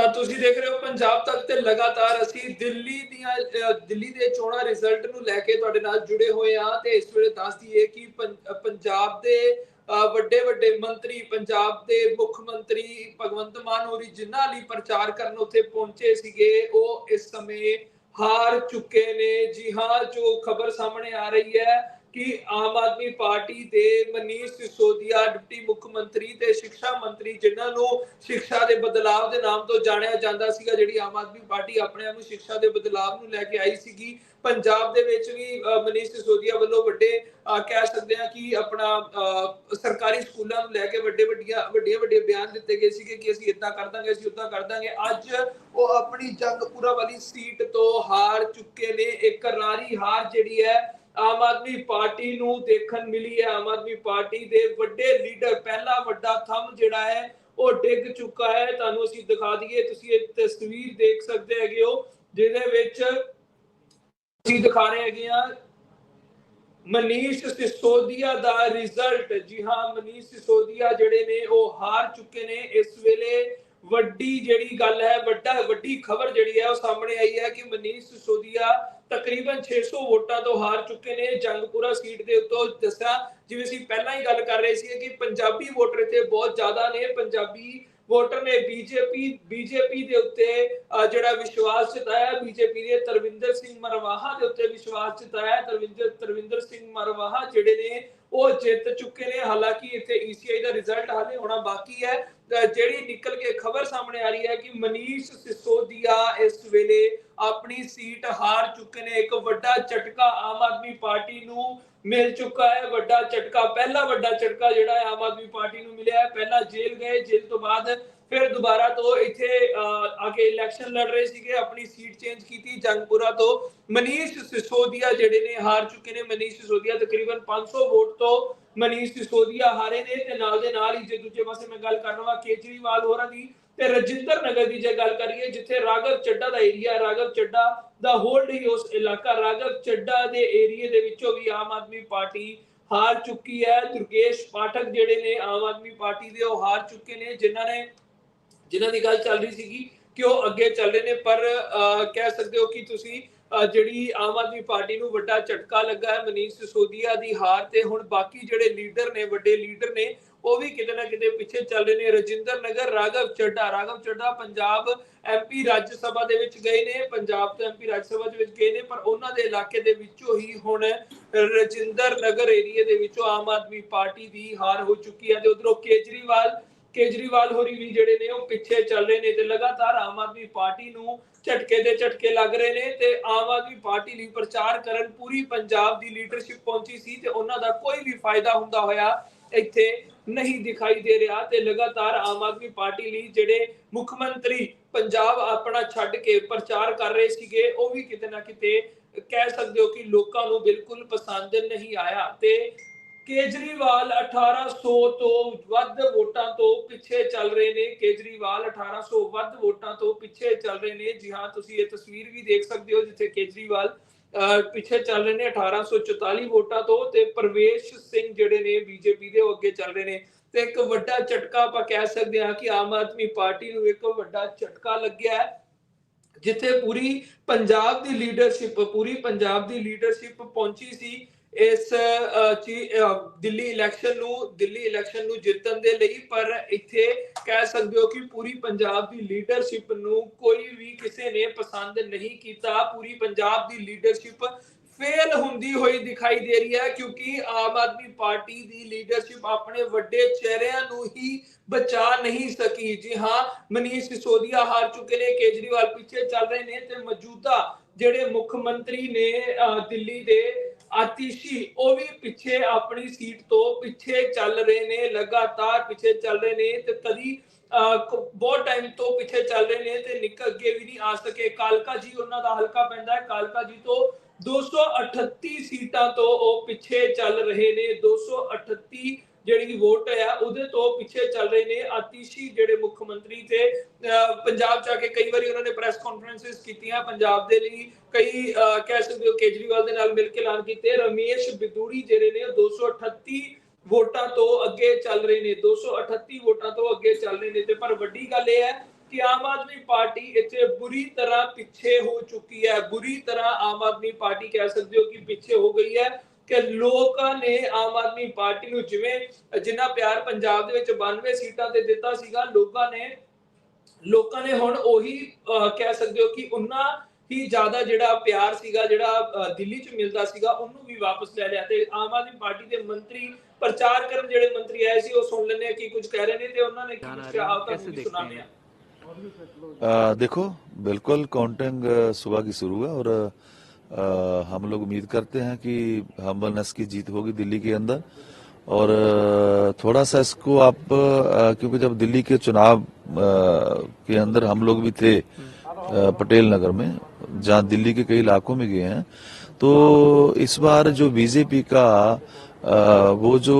ਤਾਂ ਤੁਸੀਂ ਦੇਖ ਰਹੇ ਹੋ ਪੰਜਾਬ ਤੱਕ ਤੇ ਲਗਾਤਾਰ ਅਸੀਂ ਦਿੱਲੀ ਦੀਆਂ ਦਿੱਲੀ ਦੇ ਚੋਣਾਂ ਰਿਜ਼ਲਟ ਨੂੰ ਲੈ ਕੇ ਤੁਹਾਡੇ ਨਾਲ ਜੁੜੇ ਹੋਏ ਹਾਂ ਤੇ ਇਸ ਵੇਲੇ ਦੱਸ ਦਈਏ ਕਿ ਪੰਜਾਬ ਦੇ ਵੱਡੇ ਵੱਡੇ ਮੰਤਰੀ, ਪੰਜਾਬ ਦੇ ਮੁੱਖ ਮੰਤਰੀ ਭਗਵੰਤ ਮਾਨ ਹੋਰੀ ਜਿਨ੍ਹਾਂ ਲਈ ਪ੍ਰਚਾਰ ਕਰਨ ਉੱਥੇ ਪਹੁੰਚੇ ਸੀਗੇ, ਉਹ ਇਸ ਸਮੇਂ ਹਾਰ ਚੁੱਕੇ ਨੇ। ਜੀ ਹਾਂ, ਜੋ ਖਬਰ ਸਾਹਮਣੇ ਆ ਰਹੀ ਹੈ ਕਿ ਆਮ ਆਦਮੀ ਪਾਰਟੀ ਦੇ ਮਨੀਸ਼ ਸਿਸੋਦੀਆ ਡਿਪਟੀ ਮੁੱਖ ਮੰਤਰੀ ਤੇ ਸਿੱਖਿਆ ਮੰਤਰੀ ਜਿਨ੍ਹਾਂ ਨੂੰ ਸਿੱਖਿਆ ਦੇ ਬਦਲਾਵ ਦੇ ਨਾਮ ਤੋਂ ਜਾਣਿਆ ਜਾਂਦਾ ਸੀਗਾ ਜਿਹੜੀ ਆਮ ਆਦਮੀ ਪਾਰਟੀ ਆਪਣੇ ਆਪ ਨੂੰ ਸਿੱਖਿਆ ਦੇ ਬਦਲਾਵ ਨੂੰ ਲੈ ਕੇ ਆਈ ਸੀਗੀ। ਪੰਜਾਬ ਦੇ ਵਿੱਚ ਵੀ ਮਨੀਸ਼ ਸਿਸੋਦੀਆ ਵੱਲੋਂ ਵੱਡੇ ਕਹਿ ਸਕਦੇ ਆ ਕਿ ਆਪਣਾ ਅਹ, ਸਰਕਾਰੀ ਸਕੂਲਾਂ ਨੂੰ ਲੈ ਕੇ ਵੱਡੇ ਵੱਡੀਆਂ ਵੱਡੀਆਂ ਵੱਡੇ ਬਿਆਨ ਦਿੱਤੇ ਗਏ ਸੀਗੇ ਕਿ ਅਸੀਂ ਇਦਾਂ ਕਰ ਦਾਂਗੇ ਅਸੀਂ ਉਦਾਂ ਕਰ ਦਾਂਗੇ। ਅੱਜ ਉਹ ਆਪਣੀ ਜੰਗਪੁਰਾ ਵਾਲੀ ਸੀਟ ਤੋਂ ਹਾਰ ਚੁੱਕੇ ਨੇ। ਇੱਕ ਰਾਰੀ ਹਾਰ ਜਿਹੜੀ ਹੈ ਆਮ ਆਦਮੀ ਪਾਰਟੀ ਨੂੰ ਦੇਖਣ ਮਿਲੀ ਹੈ। ਆਮ ਆਦਮੀ ਪਾਰਟੀ ਦੇ ਵੱਡੇ ਲੀਡਰ, ਪਹਿਲਾ ਵੱਡਾ ਥੰਮ ਜਿਹੜਾ ਹੈ, ਉਹ ਡਿੱਗ ਚੁੱਕਾ ਹੈ। ਤੁਹਾਨੂੰ ਅਸੀਂ ਦਿਖਾ ਦਈਏ, ਤੁਸੀਂ ਇਹ ਤਸਵੀਰ ਦੇਖ ਸਕਦੇ ਹੈਗੇ ਹੋ, ਜਿਹਦੇ ਵਿੱਚ ਅਸੀਂ ਦਿਖਾ ਰਹੇ ਹੈਗੇ ਆ ਮਨੀਸ਼ ਸਿਸੋਦੀਆ ਦਾ ਰਿਜ਼ਲਟ ਜੀ ਹਾਂ, ਮਨੀਸ਼ ਸਿਸੋਦੀਆ ਜਿਹੜੇ ਨੇ, ਉਹ ਹਾਰ ਚੁੱਕੇ ਨੇ। ਇਸ ਵੇਲੇ ਵੱਡੀ ਜਿਹੜੀ ਗੱਲ ਹੈ, ਵੱਡਾ, ਵੱਡੀ ਖਬਰ ਜਿਹੜੀ ਹੈ, ਉਹ ਸਾਹਮਣੇ ਆਈ ਹੈ ਕਿ ਮਨੀਸ਼ ਸਿਸੋਦੀਆ ਤਕਰੀਬਨ 600 ਵੋਟਾਂ ਤੋਂ ਹਾਰ ਚੁੱਕੇ ਨੇ। ਜੰਗਪੁਰਾ ਸੀਟ ਦੇ ਉੱਤੋਂ ਦੱਸਿਆ, ਜਿਵੇਂ ਅਸੀਂ ਪਹਿਲਾਂ ਹੀ ਗੱਲ ਕਰ ਰਹੇ ਸੀ ਕਿ ਪੰਜਾਬੀ ਵੋਟਰ ਇੱਥੇ ਬਹੁਤ ਜ਼ਿਆਦਾ ਨੇ। ਪੰਜਾਬੀ ਵੋਟਰ ਨੇ ਬੀਜੇਪੀ ਬੀਜੇਪੀ ਦੇ ਉੱਤੇ ਜਿਹੜਾ ਵਿਸ਼ਵਾਸ ਜਤਾਇਆ, ਬੀਜੇਪੀ ਦੇ ਤਰਵਿੰਦਰ ਸਿੰਘ ਮਰਵਾਹਾ ਦੇ ਉੱਤੇ ਵਿਸ਼ਵਾਸ ਜਤਾਇਆ। ਤਰਵਿੰਦਰ ਤਰਵਿੰਦਰ ਸਿੰਘ ਮਰਵਾਹਾ ਜਿਹੜੇ ਨੇ ਉਹ ਜਿੱਤ ਚੁੱਕੇ ਨੇ। ਹਾਲਾਂਕਿ ਇੱਥੇ ਈਸੀਆਈ ਦਾ ਰਿਜ਼ਲਟ ਹਾਲੇ ਹੋਣਾ ਬਾਕੀ ਹੈ। ਜਿਹੜੀ ਨਿਕਲ ਕੇ ਖਬਰ ਸਾਹਮਣੇ ਆ ਰਹੀ ਹੈ ਕਿ ਮਨੀਸ਼ ਸਿਸੋਦੀਆ ਇਸ ਵੇਲੇ ਆਪਣੀ ਸੀਟ ਹਾਰ ਚੁੱਕੇ ਨੇ। ਇੱਕ ਵੱਡਾ ਝਟਕਾ ਆਮ ਆਦਮੀ ਪਾਰਟੀ ਨੂੰ ਮਿਲ ਚੁੱਕਾ ਹੈ। ਵੱਡਾ ਝਟਕਾ, ਪਹਿਲਾ ਵੱਡਾ ਝਟਕਾ ਜਿਹੜਾ ਹੈ ਆਮ ਆਦਮੀ ਪਾਰਟੀ ਨੂੰ ਮਿਲਿਆ ਹੈ। ਪਹਿਲਾਂ ਜੇਲ੍ਹ ਗਏ। ਜੇਲ੍ਹ ਤੋਂ ਬਾਅਦ ਫਿਰ ਦੁਬਾਰਾ ਤੋਂ ਇੱਥੇ ਆ ਕੇ ਇਲੈਕਸ਼ਨ ਲੜ ਰਹੇ ਸੀਗੇ, ਆਪਣੀ ਸੀਟ ਚੇਂਜ ਕੀਤੀ ਜੰਗਪੁਰਾ ਤੋਂ। ਮਨੀਸ਼ ਸਿਸੋਦੀਆ ਜਿਹੜੇ ਨੇ, ਹਾਰ ਚੁੱਕੇ ਨੇ ਮਨੀਸ਼ ਸਿਸੋਦੀਆ। ਤਕਰੀਬਨ 500 ਵੋਟ ਤੋਂ ਮਨੀਸ਼ ਸਿਸੋਦੀਆ ਹਾਰੇ ਨੇ ਤੇ ਨਾਲ ਦੇ ਨਾਲ ਹੀ ਜੇ ਦੂਜੇ ਪਾਸੇ ਮੈਂ ਗੱਲ ਕਰ ਰਹਾ ਕੇਜਰੀਵਾਲ ਹੋਰਾਂ ਦੀ ਤੇ ਰਜਿੰਦਰ ਨਗਰ ਦੀ ਜੇ ਗੱਲ ਕਰੀਏ, ਜਿੱਥੇ ਰਾਘਵ ਚੱਡਾ ਦਾ ਏਰੀਆ ਰਾਘਵ ਚੱਡਾ ਦਾ ਹੋਲਡ ਹੀ ਉਸ ਇਲਾਕਾ, ਰਾਘਵ ਚੱਡਾ ਦੇ ਏਰੀਏ ਦੇ ਵਿੱਚੋਂ ਵੀ ਆਮ ਆਦਮੀ ਪਾਰਟੀ ਹਾਰ ਚੁੱਕੀ ਹੈ। ਦੁਰਗੇਸ਼ ਪਾਠਕ ਜਿਹੜੇ ਨੇ, ਆਮ ਆਦਮੀ ਪਾਰਟੀ ਦੇ ਉਹ ਹਾਰ ਚੁੱਕੇ ਨੇ, ਜਿਨ੍ਹਾਂ ਨੇ ਜਿਨ੍ਹਾਂ ਦੀ ਗੱਲ ਚੱਲ ਰਹੀ ਸੀਗੀ ਕਿ ਉਹ ਅੱਗੇ ਚੱਲ ਰਹੇ ਨੇ, ਪਰ ਕਹਿ ਸਕਦੇ ਹੋ ਕਿ ਤੁਸੀਂ ਜਿਹੜੀ ਆਮ ਆਦਮੀ ਪਾਰਟੀ ਨੂੰ ਵੱਡਾ ਝਟਕਾ ਲੱਗਾ ਹੈ ਮਨੀਸ਼ ਸਿਸੋਦੀਆ ਦੀ ਹਾਰ ਤੇ, ਹੁਣ ਬਾਕੀ ਜਿਹੜੇ ਲੀਡਰ ਨੇ, ਵੱਡੇ ਲੀਡਰ ਨੇ, ਉਹ ਵੀ ਕਿਤੇ ਨਾ ਕਿਤੇ ਪਿੱਛੇ ਚੱਲ ਰਹੇ ਨੇ। ਰਜਿੰਦਰ ਨਗਰ, ਰਾਘਵ ਚੱਡਾ ਰਾਘਵ ਚੱਡਾ ਪੰਜਾਬ ਐਮਪੀ ਰਾਜ ਸਭਾ ਦੇ ਵਿੱਚ ਗਏ ਨੇ, ਪੰਜਾਬ ਤੋਂ ਐਮਪੀ ਰਾਜ ਸਭਾ ਦੇ ਵਿੱਚ ਗਏ ਨੇ, ਪਰ ਉਹਨਾਂ ਦੇ ਇਲਾਕੇ ਦੇ ਵਿੱਚੋਂ ਹੀ ਹੁਣ ਰਜਿੰਦਰ ਨਗਰ ਏਰੀਆ ਦੇ ਵਿੱਚੋਂ ਆਮ ਆਦਮੀ ਪਾਰਟੀ ਦੀ ਹਾਰ ਹੋ ਚੁੱਕੀ ਹੈ ਤੇ ਉਧਰੋਂ ਕੇਜਰੀਵਾਲ ਕੇਜਰੀਵਾਲ ਹੋਰੀ ਵੀ ਜਿਹੜੇ ਨੇ ਉਹ ਪਿੱਛੇ ਚੱਲ ਰਹੇ ਨੇ ਤੇ ਲਗਾਤਾਰ ਆਮ ਆਦਮੀ ਪਾਰਟੀ ਨੂੰ ਝਟਕੇ ਦੇ ਝਟਕੇ ਲੱਗ ਰਹੇ ਨੇ ਤੇ ਆਮ ਆਦਮੀ ਪਾਰਟੀ ਲਈ ਪ੍ਰਚਾਰ ਕਰਨ ਪੂਰੀ ਪੰਜਾਬ ਦੀ ਲੀਡਰਸ਼ਿਪ ਪਹੁੰਚੀ ਸੀ ਤੇ ਉਹਨਾਂ ਦਾ ਕੋਈ ਵੀ ਫਾਇਦਾ ਹੁੰਦਾ ਹੋਇਆ ਇੱਥੇ ਨਹੀਂ ਦਿਖਾਈ ਦੇ ਰਿਹਾ ਤੇ ਲਗਾਤਾਰ ਆਮ ਆਦਮੀ ਪਾਰਟੀ ਲਈ ਜਿਹੜੇ ਮੁੱਖ ਮੰਤਰੀ ਪੰਜਾਬ ਆਪਣਾ ਛੱਡ ਕੇ ਪ੍ਰਚਾਰ ਕਰ ਰਹੇ ਸੀਗੇ, ਉਹ ਵੀ ਕਿਤੇ ਨਾ ਕਿਤੇ ਕਹਿ ਸਕਦੇ ਹੋ ਕਿ ਲੋਕਾਂ ਨੂੰ ਬਿਲਕੁਲ ਪਸੰਦ ਨਹੀਂ ਆਇਆ ਤੇ ਕੇਜਰੀਵਾਲ 1800 ਤੋਂ ਵੱਧ ਵੋਟਾਂ ਤੋਂ ਪਿੱਛੇ ਚੱਲ ਰਹੇ ਨੇ। ਕੇਜਰੀਵਾਲ 1800 ਵੱਧ ਵੋਟਾਂ ਤੋਂ ਪਿੱਛੇ ਚੱਲ ਰਹੇ ਨੇ। ਜੀ ਹਾਂ ਤੁਸੀਂ ਇਹ ਤਸਵੀਰ ਵੀ ਦੇਖ ਸਕਦੇ ਹੋ ਜਿੱਥੇ ਕੇਜਰੀਵਾਲ ਅਹ, ਪਿੱਛੇ ਚੱਲ ਰਹੇ ਨੇ 1844 ਵੋਟਾਂ ਤੋਂ ਤੇ ਪ੍ਰਵੇਸ਼ ਸਿੰਘ ਜਿਹੜੇ ਨੇ ਬੀਜੇਪੀ ਦੇ ਉਹ ਅੱਗੇ ਚੱਲ ਰਹੇ ਨੇ। ਤੇ ਇੱਕ ਵੱਡਾ ਝਟਕਾ ਆਪਾਂ ਕਹਿ ਸਕਦੇ ਹਾਂ ਕਿ ਆਮ ਆਦਮੀ ਪਾਰਟੀ ਨੂੰ ਇੱਕ ਵੱਡਾ ਝਟਕਾ ਲੱਗਿਆ ਹੈ ਜਿੱਥੇ ਪੂਰੀ ਪੰਜਾਬ ਦੀ ਲੀਡਰਸ਼ਿਪ ਪੂਰੀ ਪੰਜਾਬ ਦੀ ਲੀਡਰਸ਼ਿਪ ਪਹੁੰਚੀ ਸੀ। ਇਸ ਦਿੱਲੀ ਇਲੈਕਸ਼ਨ ਨੂੰ ਦਿੱਲੀ ਇਲੈਕਸ਼ਨ ਨੂੰ ਜਿੱਤਣ ਦੇ ਲਈ ਪਰ ਇੱਥੇ ਕਹਿ ਸਕਦੇ ਹੋ ਕਿ ਪੂਰੀ ਪੰਜਾਬ ਦੀ ਲੀਡਰਸ਼ਿਪ ਨੂੰ ਕੋਈ ਵੀ ਕਿਸੇ ਨੇ ਪਸੰਦ ਨਹੀਂ ਕੀਤਾ। ਪੂਰੀ ਪੰਜਾਬ ਦੀ ਲੀਡਰਸ਼ਿਪ ਫੇਲ ਹੁੰਦੀ ਹੋਈ ਦਿਖਾਈ ਦੇ ਰਹੀ ਹੈ ਕਿਉਂਕਿ ਆਮ ਆਦਮੀ ਪਾਰਟੀ ਦੀ ਲੀਡਰਸ਼ਿਪ ਆਪਣੇ ਵੱਡੇ ਚਿਹਰਿਆਂ ਨੂੰ ਹੀ ਬਚਾ ਨਹੀਂ ਸਕੀ। ਜੀ ਹਾਂ ਮਨੀਸ਼ ਸਿਸੋਦੀਆ ਹਾਰ ਚੁੱਕੇ ਨੇ ਕੇਜਰੀਵਾਲ ਪਿੱਛੇ ਚੱਲ ਰਹੇ ਨੇ ਤੇ ਮੌਜੂਦਾ ਜਿਹੜੇ ਮੁੱਖ ਮੰਤਰੀ ਨੇ ਅਹ, ਦਿੱਲੀ ਦੇ ਆਤੀਸ਼ੀ ਉਹ ਵੀ ਪਿੱਛੇ ਆਪਣੀ ਸੀਟ ਤੋਂ ਪਿੱਛੇ ਚੱਲ ਰਹੇ ਨੇ ਲਗਾਤਾਰ ਪਿੱਛੇ ਚੱਲ ਰਹੇ ਨੇ ਤੇ ਕਦੀ ਅਹ, ਬਹੁਤ ਟਾਈਮ ਤੋਂ ਪਿੱਛੇ ਚੱਲ ਰਹੇ ਨੇ ਤੇ ਨਿਕ ਅੱਗੇ ਵੀ ਨਹੀਂ ਆ ਸਕੇ। ਕਾਲਕਾ ਜੀ ਉਹਨਾਂ ਦਾ ਹਲਕਾ ਪੈਂਦਾ ਹੈ। ਕਾਲਕਾ ਜੀ ਤੋਂ 238 ਸੀਟਾਂ ਤੋਂ ਉਹ ਪਿੱਛੇ ਚੱਲ ਰਹੇ ਨੇ। 238 ਜਿਹੜੀ ਵੋਟ ਹੈ, ਉਹਦੇ ਤੋਂ ਪਿੱਛੇ ਚੱਲ ਰਹੇ ਨੇ ਆਤੀਸ਼ੀ ਜਿਹੜੇ ਮੁੱਖ ਮੰਤਰੀ ਤੇ ਪੰਜਾਬ ਚ ਕੇ ਕਈ ਵਾਰੀ ਉਹਨਾਂ ਨੇ ਪ੍ਰੈਸ ਕਾਨਫਰੰਸਿਸ ਕੀਤੀਆਂ, ਪੰਜਾਬ ਦੇ ਲਈ ਕਈ ਕਹਿ ਸਕਦੇ ਹੋ ਕੇਜਰੀਵਾਲ ਦੇ ਨਾਲ ਮਿਲ ਕੇ ਐਲਾਨ ਕੀਤੇ, ਰਮੇਸ਼ ਬਿਦੂੜੀ ਜਿਹੜੇ ਨੇ 238 ਵੋਟਾਂ ਤੋਂ ਅੱਗੇ ਚੱਲ ਰਹੇ ਨੇ 238 ਵੋਟਾਂ ਤੋਂ ਅੱਗੇ ਚੱਲ ਰਹੇ ਨੇ ਤੇ ਪਰ ਵੱਡੀ ਗੱਲ ਇਹ ਹੈ ਕਿ ਆਮ ਆਦਮੀ ਪਾਰਟੀ ਇੱਥੇ ਬੁਰੀ ਤਰ੍ਹਾਂ ਪਿੱਛੇ ਹੋ ਚੁੱਕੀ ਹੈ, ਬੁਰੀ ਤਰ੍ਹਾਂ ਆਮ ਆਦਮੀ ਪਾਰਟੀ ਕਹਿ ਸਕਦੇ ਹੋ ਕਿ ਪਿੱਛੇ ਹੋ ਗਈ ਹੈ। ਕਿ ਲੋਕਾਂ ਨੇ ਆਮ ਆਦਮੀ ਪਾਰਟੀ ਨੂੰ ਜਿਵੇਂ ਜਿੰਨਾ ਪਿਆਰ ਪੰਜਾਬ ਦੇ ਵਿੱਚ 92 ਸੀਟਾਂ ਤੇ ਦਿੱਤਾ ਸੀਗਾ ਲੋਕਾਂ ਨੇ ਲੋਕਾਂ ਨੇ ਹੁਣ ਉਹੀ ਅਹ, ਕਹਿ ਸਕਦੇ ਹੋ ਕਿ ਉਹਨਾਂ ਹੀ ਜ਼ਿਆਦਾ ਜਿਹੜਾ ਪਿਆਰ ਸੀਗਾ ਜਿਹੜਾ ਅਹ, ਦਿੱਲੀ 'ਚ ਮਿਲਦਾ ਸੀਗਾ ਉਹਨੂੰ ਵੀ ਵਾਪਸ ਲੈ ਲਿਆ ਤੇ ਆਮ ਆਦਮੀ ਪਾਰਟੀ ਦੇ ਮੰਤਰੀ ਪ੍ਰਚਾਰ ਕਰਨ ਜਿਹੜੇ ਮੰਤਰੀ ਆਏ ਸੀ ਉਹ ਸੁਣ ਲੈਂਦੇ ਆ ਕੀ ਕੁਝ ਕਹਿ ਰਹੇ ਨੇ ਤੇ ਉਹਨਾਂ ਨੇ ਕੀ ਜਾਨ ਆ ਕੁਝ ਰਹੀ ਹੈ, ਕਿਹਾ ਤਾਂ कैसे ਵੀ देखते ਸੁਣਾਉਂਦੇ हैं? ਆ आ, देखो बिल्कुल काउंटिंग अ, सुबह की शुरू है और अ, हम लोग उम्मीद करते हैं कि हम्बलनेस की जीत होगी दिल्ली के अंदर। और थोड़ा सा इसको आप क्योंकि जब दिल्ली के चुनाव के अंदर हम लोग भी थे पटेल नगर में, जहाँ दिल्ली के कई इलाकों में गए हैं तो इस बार जो बीजेपी का वो जो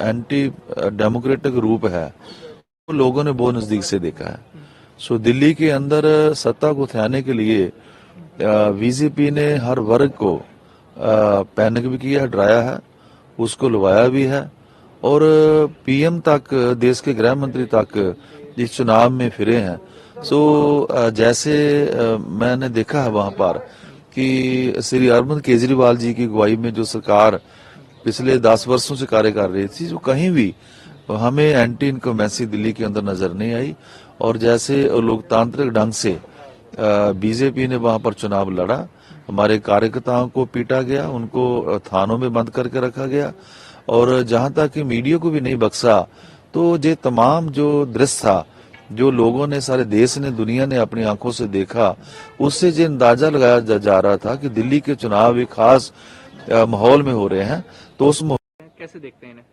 एंटी डेमोक्रेटिक रूप है, वो लोगों ने बहुत नज़दीक से देखा है। सो दिल्ली के अंदर सत्ता को थाने के लिए बीजेपी ने हर वर्ग को पैनिक भी किया, डराया है, उसको लुभाया भी है, और पीएम तक, देश के गृह मंत्री तक इस चुनाव में फिरे हैं। सो जैसे मैंने देखा है वहाँ पर कि श्री अरविंद केजरीवाल जी की अगुवाई में जो सरकार पिछले दस वर्षों से कार्य कर रही थी जो कहीं भी हमें एंटी इनकमेंसी दिल्ली के अंदर नज़र नहीं आई। और जैसे लोकतांत्रिक ढंग से बीजेपी ने वहाँ पर चुनाव लड़ा। हमारे कार्यकर्ताओं को पीटा गया उनको थानों में बंद करके रखा गया। और जहाँ तक कि मीडिया को भी नहीं बख्शा तो ये तमाम जो दृश्य था जो लोगों ने सारे देश ने दुनिया ने अपनी आँखों से देखा उससे जो अंदाज़ा लगाया जा, जा रहा था कि दिल्ली के चुनाव एक खास माहौल में हो रहे हैं। तो उस कैसे देखते हैं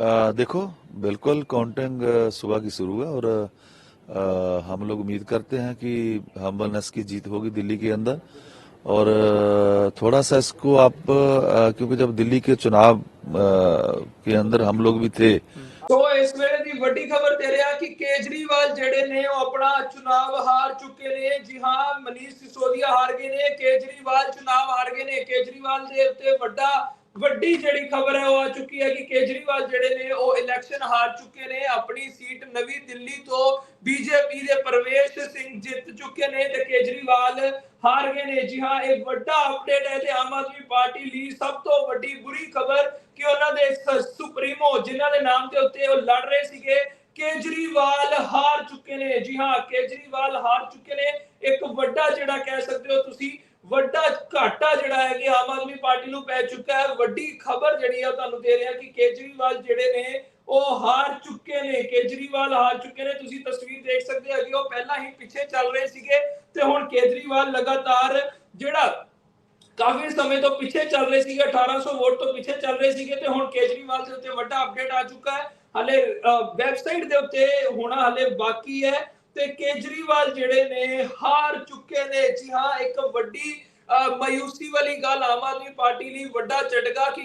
आ, देखो बिल्कुल काउंटिंग सुबह की शुरू है और हम लोग उम्मीद करते हैं कि हम्बलनेस की जीत होगी दिल्ली के अंदर और अ, थोड़ा सा इसको आप अ, क्योंकि जब दिल्ली के चुनाव अ, के अंदर हम लोग भी थे ਸੋ ਇਸ ਵੇਲੇ ਦੀ ਵੱਡੀ ਖਬਰ ਦੇ ਰਿਹਾ ਕਿ ਕੇਜਰੀਵਾਲ ਜਿਹੜੇ ਨੇ ਉਹ ਆਪਣਾ ਚੁਣਾਵ ਹਾਰ ਚੁੱਕੇ ਨੇ ਜੀ ਹਾਂ ਮਨੀਸ਼ ਸਿਸੋਦੀਆ ਹਾਰ ਗਏ ਨੇ ਕੇਜਰੀਵਾਲ ਚੁਣਾਵ ਹਾਰ ਗਏ ਨੇ ਕੇਜਰੀਵਾਲ ਦੇ ਉੱਤੇ ਵੱਡਾ ਵੱਡੀ ਜਿਹੜੀ ਖਬਰ ਹੈ, ਉਹ ਆ ਚੁੱਕੀ ਹੈ ਕਿ ਕੇਜਰੀਵਾਲ ਜਿਹੜੇ ਨੇ, ਉਹ ਇਲੈਕਸ਼ਨ ਹਾਰ ਚੁੱਕੇ ਨੇ, ਆਪਣੀ ਸੀਟ ਨਵੀਂ ਦਿੱਲੀ ਤੋਂ ਬੀਜੇਪੀ ਦੇ ਪ੍ਰਵੇਸ਼ ਸਿੰਘ ਜਿੱਤ ਚੁੱਕੇ ਨੇ ਤੇ ਕੇਜਰੀਵਾਲ ਹਾਰ ਗਏ ਨੇ। ਜੀ ਹਾਂ, ਇਹ ਵੱਡਾ ਅਪਡੇਟ ਹੈ ਤੇ ਆਮ ਆਦਮੀ ਪਾਰਟੀ ਲਈ ਸਭ ਤੋਂ ਵੱਡੀ ਬੁਰੀ ਖਬਰ ਕਿ ਉਹਨਾਂ ਦੇ ਸੁਪਰੀਮੋ, ਜਿਨ੍ਹਾਂ ਦੇ ਨਾਮ ਦੇ ਉੱਤੇ ਉਹ ਲੜ ਰਹੇ ਸੀਗੇ, ਕੇਜਰੀਵਾਲ ਹਾਰ ਚੁੱਕੇ ਨੇ। ਜੀ ਹਾਂ, ਕੇਜਰੀਵਾਲ ਹਾਰ ਚੁੱਕੇ ਨੇ। ਇੱਕ ਵੱਡਾ ਜਿਹੜਾ ਕਹਿ ਸਕਦੇ ਹੋ ਤੁਸੀਂ ਵੱਡਾ ਘਾਟਾ ਜਿਹੜਾ ਹੈ ਕਿ ਆਮ ਆਦਮੀ ਪਾਰਟੀ ਨੂੰ ਪੈ ਚੁੱਕਾ ਹੈ। ਵੱਡੀ ਖਬਰ ਜਿਹੜੀ ਹੈ ਤੁਹਾਨੂੰ ਦੇ ਰਿਹਾ ਕਿ ਕੇਜਰੀਵਾਲ ਜਿਹੜੇ ਨੇ, ਉਹ ਹਾਰ ਚੁੱਕੇ ਨੇ। ਕੇਜਰੀਵਾਲ ਹਾਰ ਚੁੱਕੇ ਨੇ। ਤੁਸੀਂ ਤਸਵੀਰ ਦੇਖ ਸਕਦੇ ਹੋ ਕਿ ਉਹ ਪਹਿਲਾਂ ਹੀ ਪਿੱਛੇ ਚੱਲ ਰਹੇ ਸੀਗੇ ਤੇ ਹੁਣ ਕੇਜਰੀਵਾਲ ਲਗਾਤਾਰ ਜਿਹੜਾ ਕਾਫੀ ਸਮੇਂ ਤੋਂ ਪਿੱਛੇ ਚੱਲ ਰਹੇ ਸੀਗੇ 1800 ਵੋਟ ਤੋਂ ਪਿੱਛੇ ਚੱਲ ਰਹੇ ਸੀਗੇ ਤੇ ਹੁਣ ਕੇਜਰੀਵਾਲ ਦੇ ਉੱਤੇ ਵੱਡਾ ਅਪਡੇਟ ਆ ਚੁੱਕਾ ਹੈ। ਹਲੇ ਵੈਬਸਾਈਟ ਦੇ ਉੱਤੇ ਹੋਣਾ ਹਲੇ ਬਾਕੀ ਹੈ। ਤੇ ਕੇਜਰੀਵਾਲ ਜਿਹੜੇ ਨੇ ਹਾਰ ਚੁੱਕੇ ਨੇ। ਜੀ ਹਾਂ ਇੱਕ ਵੱਡੀ ਅ, ਮਾਯੂਸੀ ਵਾਲੀ ਗੱਲ ਆਮ ਆਦਮੀ ਪਾਰਟੀ ਲਈ ਵੱਡਾ ਝਟਕਾ ਕਿ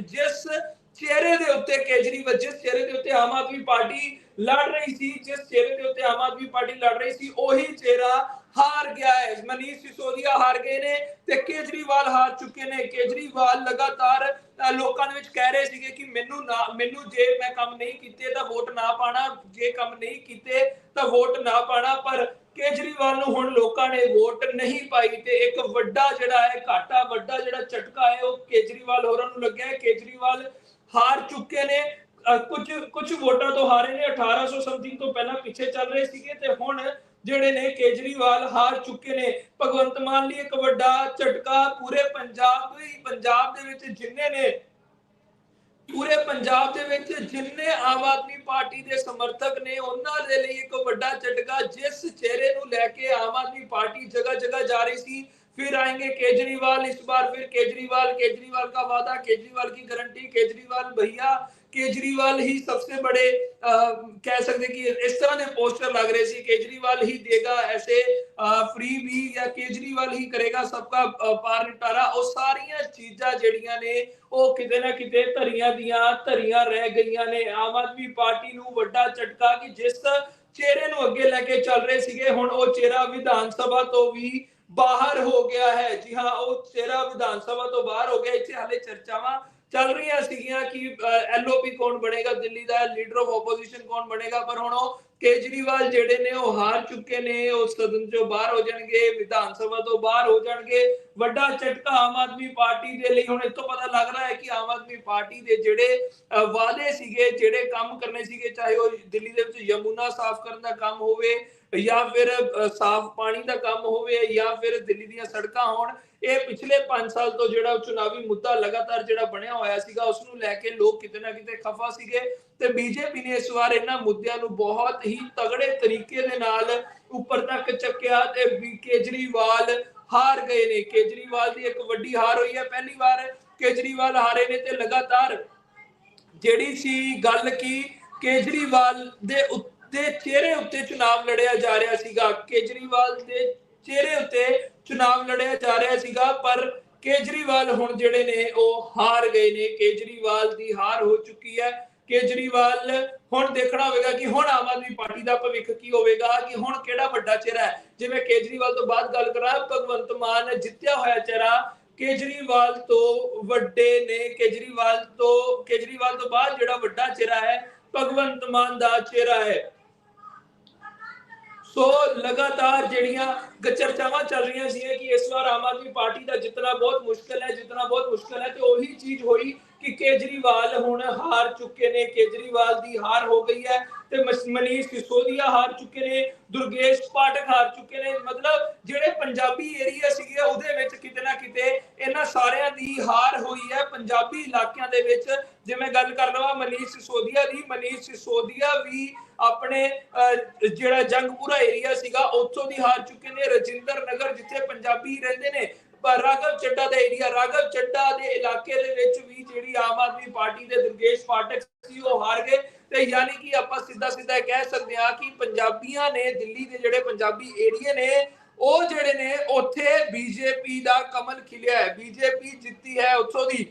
ਜਿਸ ਚਿਹਰੇ ਦੇ ਉੱਤੇ ਕੇਜਰੀਵਾਲ ਜਿਸ ਚਿਹਰੇ ਦੇ ਉੱਤੇ ਆਮ ਆਦਮੀ ਪਾਰਟੀ ਲੜ ਰਹੀ ਸੀ ਜਿਸ ਚਿਹਰੇ ਦੇ ਉੱਤੇ ਆਮ ਆਦਮੀ ਪਾਰਟੀ ਲੜ ਰਹੀ ਸੀ ਉਹੀ ਚਿਹਰਾ ਹਾਰ ਗਿਆ ਹੈ। ਮਨੀਸ਼ ਸਿਸੋਦੀਆ ਹਾਰ ਗਏ ਨੇ ਤੇ ਕੇਜਰੀਵਾਲ ਹਾਰ ਚੁੱਕੇ ਨੇ। ਕੇਜਰੀਵਾਲ ਲਗਾਤਾਰ ਲੋਕਾਂ ਦੇ ਵਿੱਚ ਕਹਿ ਰਹੇ ਸੀਗੇ ਕਿ ਮੈਨੂੰ ਨਾ ਮੈਨੂੰ ਜੇ ਮੈਂ ਕੰਮ ਨਹੀਂ ਕੀਤੇ ਤਾਂ ਵੋਟ ਨਾ ਪਾਣਾ। ਜੇ ਕੰਮ ਨਹੀਂ ਕੀਤੇ ਤਾਂ ਵੋਟ ਨਾ ਪਾਣਾ। ਪਰ ਕੇਜਰੀਵਾਲ ਨੂੰ ਹੁਣ ਲੋਕਾਂ ਨੇ ਵੋਟ ਨਹੀਂ ਪਾਈ ਤੇ ਇੱਕ ਵੱਡਾ ਜਿਹੜਾ ਹੈ ਘਾਟਾ ਵੱਡਾ ਜਿਹੜਾ ਝਟਕਾ ਹੈ ਉਹ ਕੇਜਰੀਵਾਲ ਹੋਰਾਂ ਨੂੰ ਲੱਗਿਆ ਕੇਜਰੀਵਾਲ ਹਾਰ ਚੁੱਕੇ ਨੇ। ਅ, ਕੁਝ ਕੁਝ ਵੋਟਾਂ ਤੋਂ ਹਾਰੇ ਨੇ। 1800 ਸਮਥਿੰਗ ਤੋਂ ਪਹਿਲਾਂ ਪਿੱਛੇ ਚੱਲ ਰਹੇ ਸੀਗੇ ਤੇ ਹੁਣ ਜਿਹੜੇ ਨੇ ਕੇਜਰੀਵਾਲ ਹਾਰ ਚੁੱਕੇ ਨੇ ਭਗਵੰਤ ਮਾਨ ਲਈ ਇੱਕ ਵੱਡਾ ਝਟਕਾ ਪੂਰੇ ਪੰਜਾਬ ਹੀ ਪੰਜਾਬ ਦੇ ਵਿੱਚ ਜਿੰਨੇ ਨੇ ਪੂਰੇ ਪੰਜਾਬ ਦੇ ਵਿੱਚ ਜਿੰਨੇ ਆਮ ਆਦਮੀ ਪਾਰਟੀ ਦੇ ਸਮਰਥਕ ਨੇ ਉਹਨਾਂ ਦੇ ਲਈ ਇੱਕ ਵੱਡਾ ਝਟਕਾ ਜਿਸ ਚਿਹਰੇ ਨੂੰ ਲੈ ਕੇ ਆਮ ਆਦਮੀ ਪਾਰਟੀ ਜਗ੍ਹਾ ਜਗ੍ਹਾ ਜਾ ਰਹੀ ਸੀ फिर आएंगे केजरीवाल इस बार फिर केजरीवाल केजरीवाल का वादा केजरीवाल की गारंटी केजरीवाल भैया केजरीवाल ही सबसे बड़े आ, कह सकते कि इस तरह के पोस्टर लग रहे सी केजरीवाल ही देगा ऐसे फ्री भी या केजरीवाल ही करेगा सबका आ, पार निपटारा ਉਹ ਸਾਰੀਆਂ ਚੀਜ਼ਾਂ ਜਿਹੜੀਆਂ ਨੇ ਉਹ ਕਿਤੇ ਨਾ ਕਿਤੇ ਧਰੀਆਂ ਦੀਆਂ ਧਰੀਆਂ ਰਹਿ ਗਈਆਂ ਨੇ ਆਮ ਆਦਮੀ ਪਾਰਟੀ ਨੂੰ ਵੱਡਾ ਝਟਕਾ ਕਿ ਜਿਸ ਚਿਹਰੇ ਨੂੰ ਅੱਗੇ ਲੈ ਕੇ ਚੱਲ ਰਹੇ ਸੀਗੇ ਹੁਣ ਉਹ ਚਿਹਰਾ ਵਿਧਾਨ ਸਭਾ ਤੋਂ ਵੀ ਬਾਹਰ ਹੋ ਗਿਆ ਹੈ ਜੀ ਹਾਂ ਉਹ ਚਿਹਰਾ ਵਿਧਾਨ ਸਭਾ ਤੋਂ ਬਾਹਰ ਹੋ ਗਿਆ ਇੱਥੇ ਹਾਲੇ ਚਰਚਾਵਾਂ ਚੱਲ ਰਹੀਆਂ ਸੀਗੀਆਂ ਕਿ ਐਲਓਪੀ ਕੌਣ ਬਣੇਗਾ, ਦਿੱਲੀ ਦਾ ਲੀਡਰ ਆਫ ਆਪੋਜੀਸ਼ਨ ਕੌਣ ਬਣੇਗਾ, ਪਰ ਹੁਣ ਉਹ ਕੇਜਰੀਵਾਲ ਜਿਹੜੇ ਨੇ ਉਹ ਹਾਰ ਚੁੱਕੇ ਨੇ, ਉਹ ਸਦਨ ਚੋਂ ਬਾਹਰ ਹੋ ਜਾਣਗੇ, ਵਿਧਾਨ ਸਭਾ ਤੋਂ ਬਾਹਰ ਹੋ ਜਾਣਗੇ ਵੱਡਾ ਝਟਕਾ ਆਮ ਆਦਮੀ ਪਾਰਟੀ ਦੇ ਲਈ। ਹੁਣ ਇਹ ਤੋਂ ਪਤਾ ਲੱਗ ਰਿਹਾ ਹੈ ਕਿ ਆਮ ਆਦਮੀ ਪਾਰਟੀ ਦੇ ਜਿਹੜੇ ਵਾਅਦੇ ਸੀਗੇ, ਜਿਹੜੇ ਕੰਮ ਕਰਨੇ ਸੀਗੇ, ਚਾਹੇ ਉਹ ਦਿੱਲੀ ਦੇ ਵਿੱਚ ਯਮੁਨਾ ਸਾਫ਼ ਕਰਨ ਦਾ ਕੰਮ ਹੋਵੇ ਜਾਂ ਫਿਰ ਸਾਫ਼ ਪਾਣੀ ਦਾ ਕੰਮ ਹੋਵੇ ਜਾਂ ਫਿਰ ਦਿੱਲੀ ਦੀਆਂ ਸੜਕਾਂ ਹੋਣ, ਇਹ ਪਿਛਲੇ 5 ਸਾਲ ਤੋਂ ਜਿਹੜਾ ਚੁਣਾਵੀ ਮੁੱਦਾ ਲਗਾਤਾਰ ਜਿਹੜਾ ਬਣਿਆ ਹੋਇਆ ਸੀਗਾ ਉਸ ਨੂੰ ਲੈ ਕੇ ਲੋਕ ਕਿਤੇ ਨਾ ਕਿਤੇ ਖਫਾ ਸੀਗੇ ਤੇ ਬੀਜੇਪੀ ਨੇ ਇਸ ਵਾਰ ਇਹਨਾਂ ਮੁੱਦਿਆਂ ਨੂੰ ਬਹੁਤ ਹੀ ਤਗੜੇ ਤਰੀਕੇ ਦੇ ਨਾਲ ਉੱਪਰ ਤੱਕ ਚੱਕਿਆ ਤੇ ਕੇਜਰੀਵਾਲ ਹਾਰ ਗਏ ਨੇ। ਕੇਜਰੀਵਾਲ ਦੀ ਇੱਕ ਵੱਡੀ ਹਾਰ ਹੋਈ ਹੈ। ਪਹਿਲੀ ਵਾਰ ਕੇਜਰੀਵਾਲ ਹਾਰੇ ਨੇ ਤੇ ਲਗਾਤਾਰ ਜਿਹੜੀ ਸੀ ਗੱਲ ਕੀ ਕੇਜਰੀਵਾਲ ਦੇ ਉੱਤੇ, ਚਿਹਰੇ ਉੱਤੇ ਚੁਣਾਵ ਲੜਿਆ ਜਾ ਰਿਹਾ ਸੀਗਾ। ਕੇਜਰੀਵਾਲ ਦੇ ਚਿਹਰੇ ਉੱਤੇ ਚੁਣਾਵ ਲੜਿਆ ਜਾ ਰਿਹਾ ਸੀਗਾ, ਪਰ ਕੇਜਰੀਵਾਲ ਹੁਣ ਜਿਹੜੇ ਨੇ ਉਹ ਹਾਰ ਗਏ ਨੇ। ਕੇਜਰੀਵਾਲ ਦੀ ਹਾਰ ਹੋ ਚੁੱਕੀ ਹੈ। ਕੇਜਰੀਵਾਲ ਹੁਣ ਦੇਖਣਾ ਹੋਵੇਗਾ ਕਿ ਹੁਣ ਆਮ ਆਦਮੀ ਪਾਰਟੀ ਦਾ ਭਵਿੱਖ ਕੀ ਹੋਵੇਗਾ, ਕਿ ਹੁਣ ਕਿਹੜਾ ਵੱਡਾ ਚਿਹਰਾ ਹੈ? ਜਿਵੇਂ ਕੇਜਰੀਵਾਲ ਤੋਂ ਬਾਅਦ ਗੱਲ ਕਰਾਂ, ਭਗਵੰਤ ਮਾਨ ਜਿੱਤਿਆ ਹੋਇਆ ਚਿਹਰਾ ਕੇਜਰੀਵਾਲ ਤੋਂ ਵੱਡੇ ਨੇ। ਕੇਜਰੀਵਾਲ ਤੋਂ ਕੇਜਰੀਵਾਲ ਤੋਂ ਬਾਅਦ ਜਿਹੜਾ ਵੱਡਾ ਚਿਹਰਾ ਹੈ, ਭਗਵੰਤ ਮਾਨ ਦਾ ਚਿਹਰਾ ਹੈ। ਸੋ ਲਗਾਤਾਰ ਜਿਹੜੀਆਂ ਚਰਚਾਵਾਂ ਚੱਲ ਰਹੀਆਂ ਸੀ ਕਿ ਇਸ ਵਾਰ ਆਮ ਆਦਮੀ ਪਾਰਟੀ ਦਾ ਜਿੱਤਣਾ ਬਹੁਤ ਮੁਸ਼ਕਲ ਹੈ, ਜਿੱਤਣਾ ਬਹੁਤ ਮੁਸ਼ਕਲ ਹੈ ਤੇ ਉਹੀ ਚੀਜ਼ ਹੋਈ ਕਿ ਕੇਜਰੀਵਾਲ ਹੁਣ ਹਾਰ ਚੁੱਕੇ ਨੇ ਕੇਜਰੀਵਾਲ ਦੀ ਹਾਰ ਹੋ ਗਈ ਹੈ ਤੇ ਮਨੀਸ਼ ਸਿਸੋਦੀਆ ਹਾਰ ਚੁੱਕੇ ਨੇ ਦੁਰਗੇਸ਼ ਪਾਠਕ ਹਾਰ ਚੁੱਕੇ ਨੇ ਮਤਲਬ ਜਿਹੜੇ ਪੰਜਾਬੀ ਏਰੀਆ ਸੀਗੇ ਉਹਦੇ ਵਿੱਚ ਕਿਤੇ ਨਾ ਕਿਤੇ ਇਹਨਾਂ ਸਾਰਿਆਂ ਦੀ ਹਾਰ ਹੋਈ ਹੈ। ਪੰਜਾਬੀ ਇਲਾਕਿਆਂ ਦੇ ਵਿੱਚ ਜੇ ਮੈਂ ਗੱਲ ਕਰ ਲਵਾਂ ਮਨੀਸ਼ ਸਿਸੋਦੀਆ ਦੀ ਮਨੀਸ਼ ਸਿਸੋਦੀਆ ਵੀ ਆਪਣੇ ਅਹ, ਜਿਹੜਾ ਜੰਗਪੁਰਾ ਏਰੀਆ ਸੀਗਾ ਉੱਥੋਂ ਦੀ ਹਾਰ ਚੁੱਕੇ ਨੇ। ਰਜਿੰਦਰ ਨਗਰ ਜਿੱਥੇ ਪੰਜਾਬੀ ਰਹਿੰਦੇ ਨੇ ਪਰ ਰਾਘਵ ਚੱਡਾ ਦਾ ਏਰੀਆ ਰਾਘਵ ਚੱਡਾ ਦੇ ਇਲਾਕੇ ਦੇ ਵਿੱਚ ਵੀ ਜਿਹੜੀ ਆਮ ਆਦਮੀ ਪਾਰਟੀ ਦੇ ਦੁਰਗੇਸ਼ ਪਾਠਕ ਸੀ, ਉਹ ਹਾਰ ਗਏ। ਤੇ ਯਾਨੀ ਕਿ ਆਪਾਂ ਸਿੱਧਾ ਸਿੱਧਾ ਕਹਿ ਸਕਦੇ ਹਾਂ ਕਿ ਪੰਜਾਬੀਆਂ ਨੇ ਦਿੱਲੀ ਦੇ ਜਿਹੜੇ ਪੰਜਾਬੀ ਏਰੀਏ ਨੇ, ਉਹ ਜਿਹੜੇ ਨੇ ਉੱਥੇ ਬੀਜੇਪੀ ਦਾ ਕਮਲ ਖਿਲਿਆ ਹੈ। ਬੀਜੇਪੀ ਜਿੱਤੀ ਹੈ ਉੱਥੋਂ ਦੀ।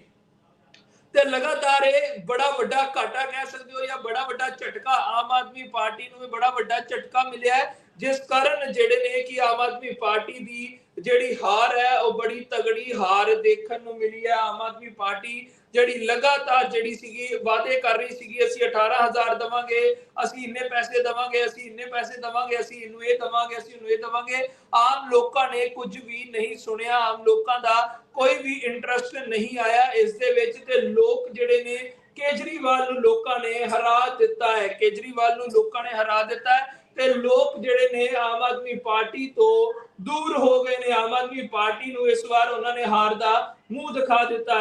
ਤੇ ਲਗਾਤਾਰ ਇਹ ਬੜਾ ਵੱਡਾ ਘਾਟਾ ਕਹਿ ਸਕਦੇ ਹੋ ਜਾਂ ਬੜਾ ਵੱਡਾ ਝਟਕਾ ਆਮ ਆਦਮੀ ਪਾਰਟੀ ਨੂੰ ਵੀ ਬੜਾ ਵੱਡਾ ਝਟਕਾ ਮਿਲਿਆ ਜਿਸ ਕਾਰਨ ਜਿਹੜੇ ਨੇ ਕਿ ਆਮ ਆਦਮੀ ਪਾਰਟੀ ਦੀ ਜਿਹੜੀ ਹਾਰ ਹੈ, ਉਹ ਬੜੀ ਤਗੜੀ ਹਾਰ ਦੇਖਣ ਨੂੰ ਮਿਲੀ ਹੈ ਆਮ ਆਦਮੀ ਪਾਰਟੀ। ਜਿਹੜੀ ਲਗਾਤਾਰ ਜਿਹੜੀ ਸੀਗੀ, ਵਾਅਦੇ ਕਰ ਰਹੀ ਸੀਗੀ, ਅਸੀਂ 18000 ਦਵਾਂਗੇ, ਅਸੀਂ ਇੰਨੇ ਪੈਸੇ ਦਵਾਂਗੇ, ਅਸੀਂ ਇੰਨੇ ਪੈਸੇ ਦਵਾਂਗੇ, ਅਸੀਂ ਇਹਨੂੰ ਇਹ ਦਵਾਂਗੇ, ਅਸੀਂ ਇਹਨੂੰ ਇਹ ਦਵਾਂਗੇ। ਆਮ ਲੋਕਾਂ ਨੇ ਕੁਝ ਵੀ ਨਹੀਂ ਸੁਣਿਆ। ਆਮ ਲੋਕਾਂ ਦਾ ਕੋਈ ਵੀ ਇੰਟਰਸਟ ਨਹੀਂ ਆਇਆ। ਇਸ ਦੇ ਵਿੱਚ ਤੇ ਲੋਕ ਜਿਹੜੇ ਨੇ, ਕੇਜਰੀਵਾਲ ਨੂੰ ਲੋਕਾਂ ਨੇ ਹਰਾ ਦਿੱਤਾ ਹੈ। ਕੇਜਰੀਵਾਲ ਨੂੰ ਲੋਕਾਂ ਨੇ ਹਰਾ ਦਿੱਤਾ ਹੈ। ਤੇ ਲੋਕ ਜਿਹੜੇ ਨੇ ਆਮ ਆਦਮੀ ਪਾਰਟੀ ਤੋਂ ਦੂਰ ਹੋ ਗਏ ਨੇ। ਆਮ ਆਦਮੀ ਪਾਰਟੀ ਨੂੰ ਇਸ ਵਾਰ ਉਹਨਾਂ ਨੇ ਹਾਰ ਦਾ ਮੂੰਹ ਦਿਖਾ ਦਿੱਤਾ।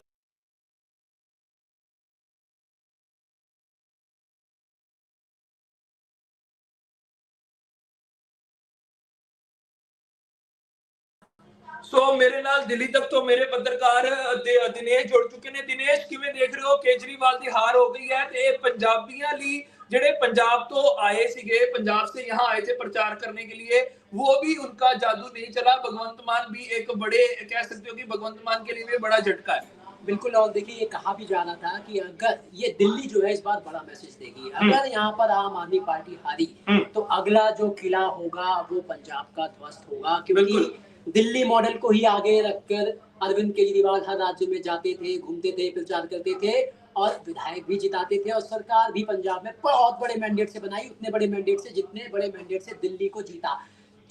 ਸੋ ਮੇਰੇ ਨਾਲ ਦਿੱਲੀ ਤੱਕ ਤੋਂ ਮੇਰੇ ਪੱਤਰਕਾਰ ਅ, ਦਿਨੇਸ਼ ਜੁੜ ਚੁੱਕੇ ਨੇ। ਦਿਨੇਸ਼ ਕਿਵੇਂ ਦੇਖ ਰਹੇ ਹੋ? ਕੇਜਰੀਵਾਲ ਦੀ ਹਾਰ ਹੋ ਗਈ ਹੈ ਤੇ ਇਹ ਪੰਜਾਬੀਆਂ ਲਈ ਜਿਹੜੇ पंजाब तो आए सीगे पंजाब से यहाँ आए थे प्रचार करने के लिए वो भी उनका जादू नहीं चला भगवंत मान भी एक बड़े कह सकते हो कि भगवंत मान के लिए भी बड़ा झटका है बिल्कुल और देखिए ये कहा भी जा रहा था कि अगर ये दिल्ली जो है इस बार बड़ा मैसेज देगी हम्म। अगर यहाँ पर आम आदमी पार्टी हारी हम्म। तो अगला जो किला होगा वो पंजाब का ध्वस्त होगा क्योंकि बिल्कुल। दिल्ली मॉडल को ही आगे रखकर अरविंद केजरीवाल हर राज्य में जाते थे घूमते थे प्रचार करते थे और विधायक भी जिताते थे और सरकार भी पंजाब में बहुत बड़े मैंडेट से बनाई, उतने बड़े मैंडेट से, जितने बड़े मैंडेट से दिल्ली को जीता।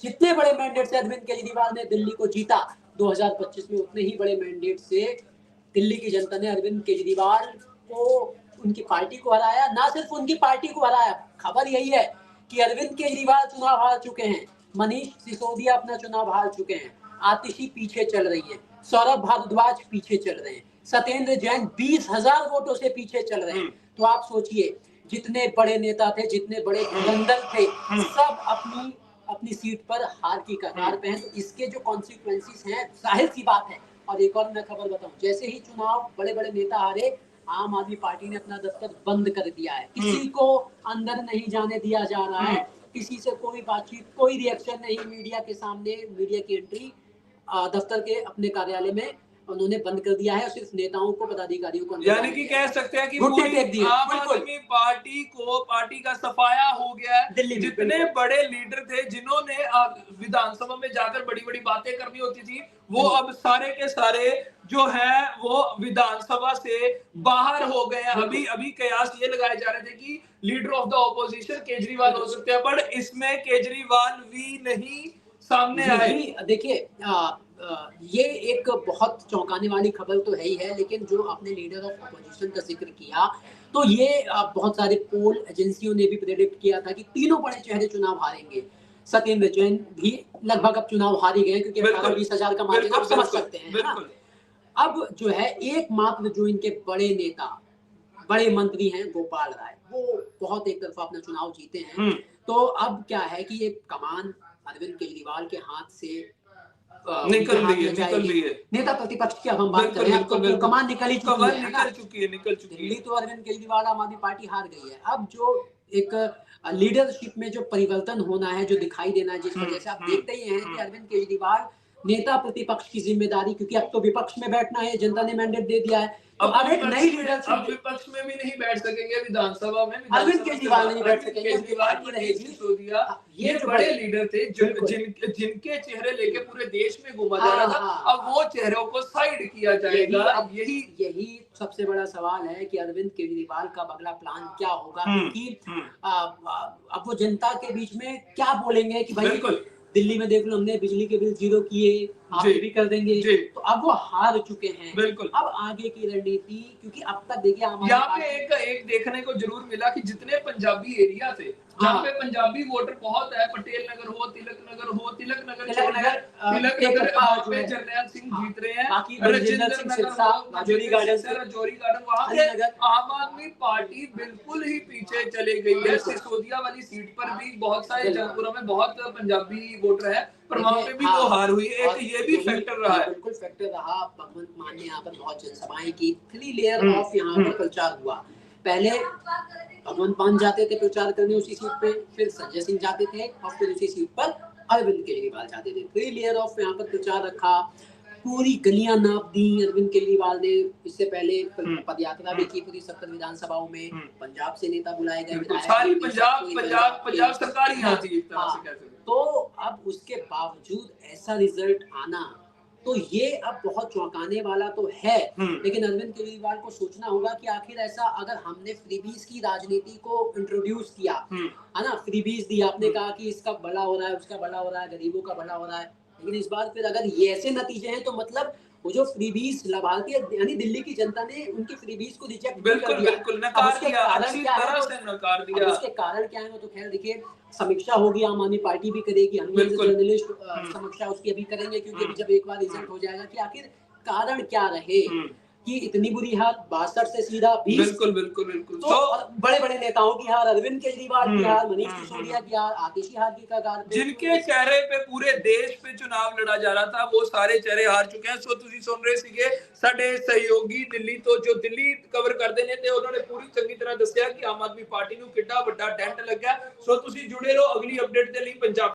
जितने बड़े मैंडेट से अरविंद केजरीवाल ने दिल्ली को जीता 2025 में उतने ही बड़े मैंडेट से दिल्ली की जनता ने अरविंद केजरीवाल को, उनकी पार्टी को हराया। ना सिर्फ़ उनकी पार्टी को हराया, खबर यही है कि अरविंद केजरीवाल चुनाव हार चुके हैं। मनीष सिसोदिया अपना चुनाव हार चुके हैं। आतिशी पीछे चल रही है। सौरभ भारद्वाज पीछे चल रहे हैं। सत्येंद्र जैन बीस हज़ार वोटों से पीछे चल रहे हैं। तो आप सोचिए जितने बड़े नेता थे जितने बड़े धुरंधर थे सब अपनी अपनी सीट पर हार की कगार पे हैं तो इसके जो कॉन्सिक्वेंसेस हैं ज़ाहिर सी बात है। और एक और मैं खबर बताऊँ जैसे ही चुनाव बड़े बड़े नेता हारे आम आदमी पार्टी ने अपना दफ्तर बंद कर दिया है। किसी को अंदर नहीं जाने दिया जा रहा है। किसी से कोई बातचीत कोई रिएक्शन नहीं। मीडिया के सामने मीडिया की एंट्री दफ्तर के अपने कार्यालय में उन्होंने बंद कर दिया है सिर्फ़ नेताओं को पदाधिकारियों को यानी कि कह सकते हैं कि आम आदमी पार्टी को पार्टी का सफाया हो गया है। दिल्ली जितने बड़े लीडर थे जिन्होंने विधानसभा में जाकर बड़ी बड़ी बातें करनी होती थी वो। अब सारे के सारे जो है वो विधानसभा से बाहर हो गए हैं। अभी अभी कयास ये लगाए जा रहे थे कि leader of the opposition Kejriwal हो सकते हैं पर इसमें केजरीवाल भी नहीं सामने आए। देखिए ये एक बहुत चौंकाने वाली खबर तो है ही है लेकिन जो आपने लीडर ऑफ़ अपोजिशन का ज़िक्र किया तो ये बहुत सारे पोल एजेंसियों ने भी प्रेडिक्ट किया था कि तीनों बड़े चेहरे चुनाव हारेंगे। सत्येंद्र जैन भी लगभग अब चुनाव हार ही गए क्योंकि बीस हज़ार का मार्जिन आप समझ सकते हैं अब जो है एकमात्र जो इनके बड़े नेता बड़े मंत्री हैं गोपाल राय वो बहुत एक तरफा अपना चुनाव जीते हैं। हम्म। तो अब क्या है कि ये कमान अरविंद केजरीवाल के हाथ से निकल है निकल जाएगी। रही है नेता प्रतिपक्ष की अब हम बात कर हैं तो कमान निकल ही चुकी है। निकल चुकी है निकल चुकी दिल्ली है। तो अरविंद केजरीवाल आम आदमी पार्टी हार गई है। अब जो एक लीडरशिप में जो परिवर्तन होना है जो दिखाई देना है जिस हम्म, वजह से आप हम्म, देखते ही हैं कि हम्म। अरविंद केजरीवाल नेता प्रतिपक्ष की ज़िम्मेदारी क्योंकि अब तो विपक्ष में बैठना है जनता ने मैंडेट दे दिया है। तो अब एक नई अब लीडरशिप विपक्ष में भी नहीं बैठ सकेंगे विधानसभा में अरविंद केजरीवाल नहीं बैठ सकेंगे, केजरीवाल रहेगी। सिसोदिया ये जो बड़े लीडर थे जिन, जिनके चेहरे लेके पूरे देश में घूमा जा रहा हाँ, था हाँ, अब वो चेहरों को साइड किया जाएगा अब यही यही सबसे बड़ा सवाल है कि अरविंद केजरीवाल का अगला प्लान क्या होगा हम्म, क्योंकि हम्म, अब वो जनता के बीच में क्या बोलेंगे कि भाई बिल्कुल। दिल्ली में देख लो हमने बिजली के बिल जीरो किए आप जी, भी कर देंगे। तो अब वो हार चुके हैं। बिल्कुल। अब आगे की रणनीति क्योंकि अब तक देखिए यहाँ पे एक एक देखने को ज़रूर मिला कि जितने पंजाबी एरिया थे जहाँ हाँ। पे पंजाबी वोटर बहुत है पटेल नगर हो तिलक नगर हो तिलक नगर तिलक नगर, तिलक नगर पे जरनैल सिंह हाँ। जीत रहे हैं बाकी राजेंद्र सिंह नगर राजौरी गार्डन राजौरी गार्डन वहाँ पे आम आदमी पार्टी बिल्कुल ही पीछे चले गई है। सिसोदिया वाली सीट पर भी बहुत सारे बिल्कुल। में बहुत पंजाबी वोटर है। पर वहाँ पे भी हाँ, वो हार हुई है एक ये भी फैक्टर रहा है। बिल्कुल फैक्टर रहा। भगवंत मान ने यहाँ पर बहुत जनसभाएँ की। थ्री लेयर हम्म, ऑफ़ यहाँ हम्म। पर प्रचार हुआ। पहले भगवंत मान जाते थे प्रचार करने उसी सीट पे फिर संजय सिंह जाते थे और फिर उसी सीट पर अरविंद केजरीवाल जाते थे। थ्री लेयर ऑफ़ यहाँ पर प्रचार रखा। पूरी गलियाँ नाप दी अरविंद केजरीवाल ने इससे पहले हम्म। पद यात्रा भी की पूरी सत्तर विधानसभाओं में हम्म। पंजाब से नेता बुलाए गए सारी पंजाब पंजाब पंजाब सरकार ही से हाँ। हैं तो अब उसके बावजूद ऐसा रिज़ल्ट आना तो ये अब बहुत चौंकाने वाला तो है हम्म। लेकिन अरविंद केजरीवाल को सोचना होगा कि आखिर ऐसा अगर हमने फ्रीबीज की राजनीति को इंट्रोड्यूस किया है ना फ्रीबीज दी आपने। कहा कि इसका भला हो रहा है उसका भला हो रहा है गरीबों का भला हो रहा है लेकिन इस बार फिर अगर ये ऐसे नतीजे हैं तो मतलब वो जो फ्रीबीज लाभार्थी यानी दिल्ली की जनता ने उनकी फ्रीबीज को रिजेक्ट कर बिल्कुल दिया बिल्कुल नकार दिया अच्छी तरह से नकार दिया उसके कारण क्या है वो तो खैर देखिए समीक्षा होगी आम आदमी पार्टी भी करेगी हम। Journalist hmm. समीक्षा उसकी अभी करेंगे क्योंकि हम्म। जब एक बार रिज़ल्ट हो जाएगा कि आखिर कारण क्या रहे हम्म, कि इतनी बुरी हार बासठ से सीधा बीस बिल्कुल बिल्कुल बिल्कुल तो तो बड़े बड़े नेताओं की हार अरविंद केजरीवाल की हम्म, हार मनीष हम्म, सिसोदिया की हार आतिशी हार की कगार पे जिनके चेहरे पे पूरे देश पे चुनाव लड़ा जा रहा था वो सारे चेहरे हार चुके हैं ਸੋ ਤੁਸੀਂ ਸੁਣ ਰਹੇ ਸੀਗੇ ਸਾਡੇ ਸਹਿਯੋਗੀ ਦਿੱਲੀ ਤੋਂ ਜੋ ਦਿੱਲੀ ਕਵਰ ਕਰਦੇ ਨੇ ਤੇ ਉਹਨਾਂ ਨੇ ਪੂਰੀ ਚੰਗੀ ਤਰ੍ਹਾਂ ਦੱਸਿਆ ਕਿ ਆਮ ਆਦਮੀ ਪਾਰਟੀ ਨੂੰ ਕਿੱਡਾ ਵੱਡਾ ਡੈਂਟ ਲੱਗਾ ਸੋ ਤੁਸੀਂ ਜੁੜੇ ਰਹੋ ਅਗਲੀ ਅਪਡੇਟ ਦੇ ਲਈ ਪੰਜਾਬ